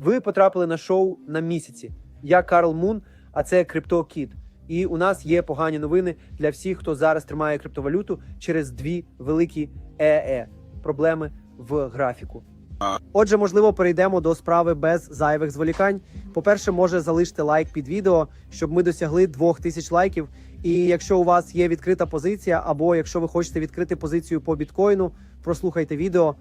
Ви потрапили на шоу на місяці. Я Карл Мун, а це CryptoKid. І у нас є погані новини для всіх, хто зараз тримає криптовалюту через дві великі ЕЕ проблеми в графіку. Отже, можливо, перейдемо до справи без зайвих зволікань. По-перше, може залиште лайк під відео, щоб ми досягли 2000 лайків. І якщо у вас є відкрита позиція, або якщо ви хочете відкрити позицію по біткоїну, прослухайте відео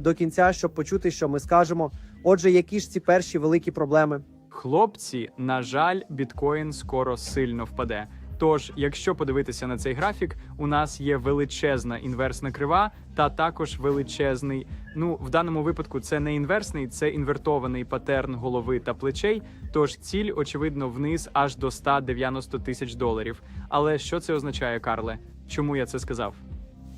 до кінця, щоб почути, що ми скажемо. Отже, які ж ці перші великі проблеми? Хлопці, на жаль, біткоін скоро сильно впаде. Тож, якщо подивитися на цей графік, у нас є величезна інверсна крива та також величезний. Ну, в даному випадку це не інверсний, це інвертований патерн голови та плечей. Тож ціль, очевидно, вниз аж до 190 тисяч доларів. Але що це означає, Карле? Чому я це сказав?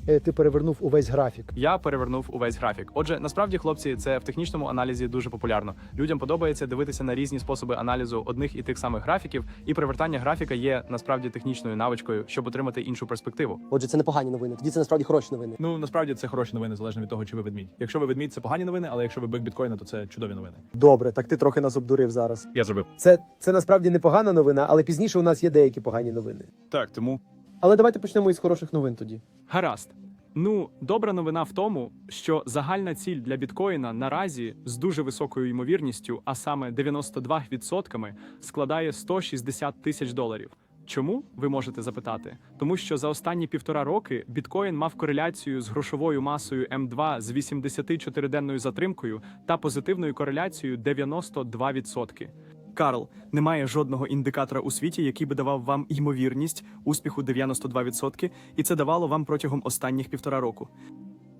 Е, Ти перевернув увесь графік. Я перевернув увесь графік. Отже, насправді, хлопці, це в технічному аналізі дуже популярно. Людям подобається дивитися на різні способи аналізу одних і тих самих графіків, і перевертання графіка є насправді технічною навичкою, щоб отримати іншу перспективу. Отже, це не погані новини. Тоді це насправді хороші новини. Ну насправді це хороші новини, залежно від того, чи ви ведмідь. Якщо ви ведмідь, це погані новини, але якщо ви бик біткоїна, то це чудові новини. Добре, так ти трохи нас обдурив зараз. Я зробив Це, це насправді непогана новина, але пізніше у нас є деякі погані новини. так, тому Але давайте почнемо із хороших новин тоді. Гаразд. Ну, добра новина в тому, що загальна ціль для біткоїна наразі з дуже високою ймовірністю, а саме 92%, складає 160 тисяч доларів. Чому ви можете запитати? Тому що за останні півтора роки біткоін мав кореляцію з грошовою масою М2 з 84-денною затримкою та позитивною кореляцією 92%. Карл, немає жодного індикатора у світі, який би давав вам ймовірність успіху 92%, і це давало вам протягом останніх півтора року.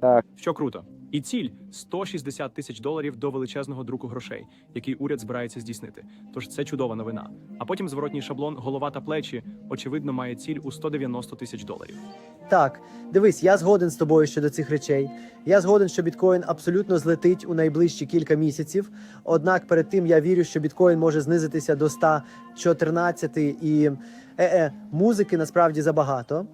Так. Що круто. І ціль 160 тисяч доларів до величезного друку грошей, який уряд збирається здійснити. Тож це чудова новина. А потім зворотній шаблон голова та плечі, очевидно, має ціль у 190 тисяч доларів. Так, дивись, я згоден з тобою щодо цих речей. Я згоден, що біткоін абсолютно злетить у найближчі кілька місяців. Однак перед тим я вірю, що біткоін може знизитися до 114 і е-е, музики насправді забагато.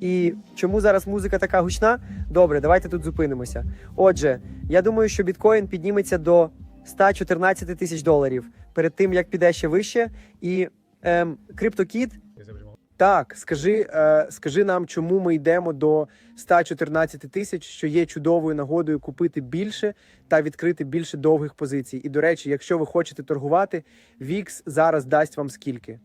І чому зараз музика така гучна? Добре, давайте тут зупинимося. Отже, я думаю, що біткоін підніметься до 114 тисяч доларів перед тим, як піде ще вище. І ем, CryptoKid так, скажи, е, скажи нам, чому ми йдемо до 114 тисяч, що є чудовою нагодою купити більше та відкрити більше довгих позицій. І до речі, якщо ви хочете торгувати, VIX зараз дасть вам скільки?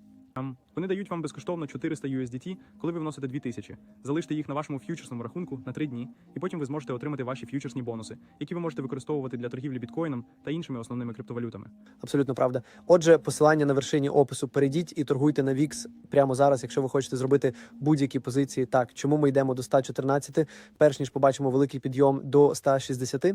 Вони дають вам безкоштовно 400 USDT, коли ви вносите 2000. Залиште їх на вашому ф'ючерсному рахунку на 3 дні, і потім ви зможете отримати ваші ф'ючерсні бонуси, які ви можете використовувати для торгівлі біткоїном та іншими основними криптовалютами. Абсолютно правда. Отже, посилання на вершині опису. Перейдіть і торгуйте на VIX прямо зараз, якщо ви хочете зробити будь-які позиції. Так, чому ми йдемо до 114, перш ніж побачимо великий підйом до 160?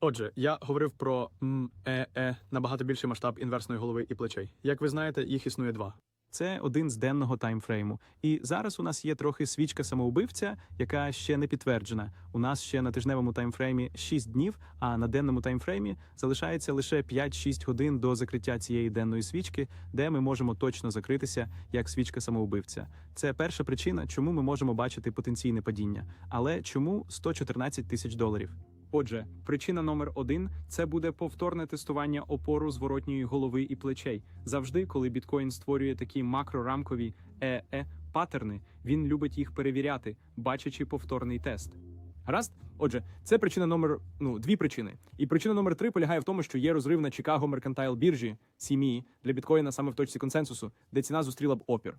Отже, я говорив про м, е, е, набагато більший масштаб інверсної голови і плечей. Як ви знаєте, їх існує два. Це один з денного таймфрейму. І зараз у нас є трохи свічка самоубивця, яка ще не підтверджена. У нас ще на тижневому таймфреймі 6 днів, а на денному таймфреймі залишається лише 5-6 годин до закриття цієї денної свічки, де ми можемо точно закритися як свічка самоубивця. Це перша причина, чому ми можемо бачити потенційне падіння. Але чому 114 тисяч доларів? Отже, причина номер один це буде повторне тестування опору зворотньої голови і плечей. Завжди, коли біткоін створює такі макрорамкові е-е паттерни, він любить їх перевіряти, бачачи повторний тест. Гаразд? Отже, це причина номер ну дві причини. І причина номер три полягає в тому, що є розрив на Chicago Mercantile біржі CME для біткоїна саме в точці консенсусу, де ціна зустріла б опір.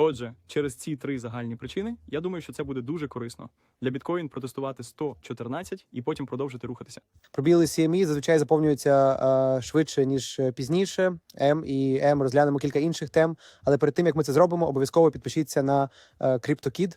Отже, через ці три загальні причини, я думаю, що це буде дуже корисно для біткоін протестувати 114 і потім продовжити рухатися. Пробіли CME зазвичай заповнюються е, швидше ніж е, пізніше. М і М розглянемо кілька інших тем. Але перед тим як ми це зробимо, обов'язково підпишіться на е, CryptoKid.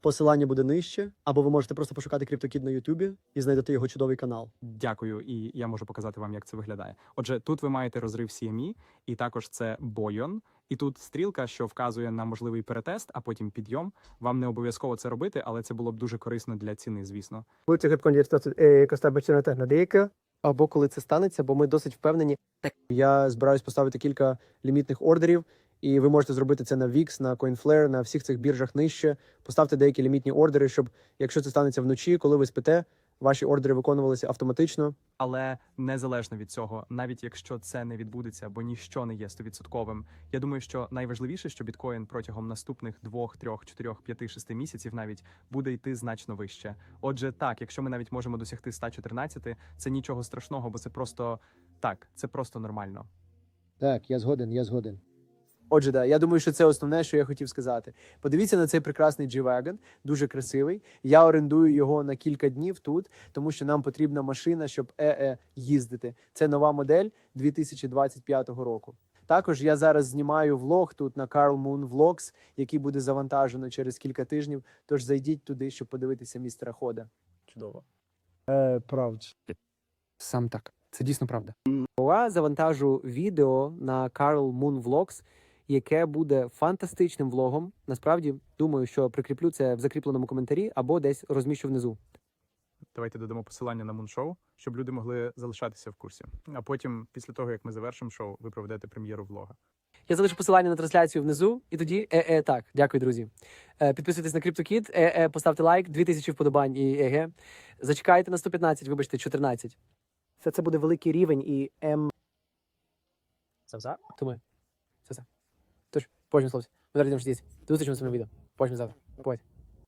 Посилання буде нижче, або ви можете просто пошукати CryptoKid на Ютубі і знайдете його чудовий канал. Дякую, і я можу показати вам, як це виглядає. Отже, тут ви маєте розрив CME, і також це Бойон. І тут стрілка, що вказує на можливий перетест, а потім підйом. Вам не обов'язково це робити, але це було б дуже корисно для ціни, звісно. Деяка. Або коли це станеться, бо ми досить впевнені. Я збираюсь поставити кілька лімітних ордерів, і ви можете зробити це на VIX, на CoinFlare, на всіх цих біржах нижче. Поставте деякі лімітні ордери, щоб якщо це станеться вночі, коли ви спите, ваші ордери виконувалися автоматично. Але незалежно від цього, навіть якщо це не відбудеться, бо ніщо не є стовідсотковим. Я думаю, що найважливіше, що біткоін протягом наступних двох, трьох, чотирьох, п'яти, шести місяців навіть буде йти значно вище. Отже, так, якщо ми навіть можемо досягти 114, це нічого страшного, бо це просто так, це просто нормально. Так, я згоден, я згоден. Отже, да, я думаю, що це основне, що я хотів сказати. Подивіться на цей прекрасний G-Wagon, дуже красивий. Я орендую його на кілька днів тут, тому що нам потрібна машина, щоб ЕЕ їздити. Це нова модель 2025 року. Також я зараз знімаю влог тут на Carl Moon Vlogs, який буде завантажено через кілька тижнів. Тож зайдіть туди, щоб подивитися містера Хода. Чудово. Е, правда. Сам так. Це дійсно правда. Я завантажу відео на Carl Moon Vlogs, яке буде фантастичним влогом. Насправді, думаю, що прикріплю це в закріпленому коментарі або десь розміщу внизу. Давайте додамо посилання на муншоу, щоб люди могли залишатися в курсі. А потім, після того як ми завершимо шоу, ви проведете прем'єру влога. Я залишу посилання на трансляцію внизу, і тоді е, е, так. Дякую, друзі. Е, підписуйтесь на CryptoKid, е, е, поставте лайк, 2000 вподобань і еге. Зачекайте на 115, вибачте, 14. Це, це буде великий рівень і М. Це все? Тому. Це все. Тож, потім словці. Ми зараз йдемо До зустрічі на своєму відео. Потім завтра. Бувайте.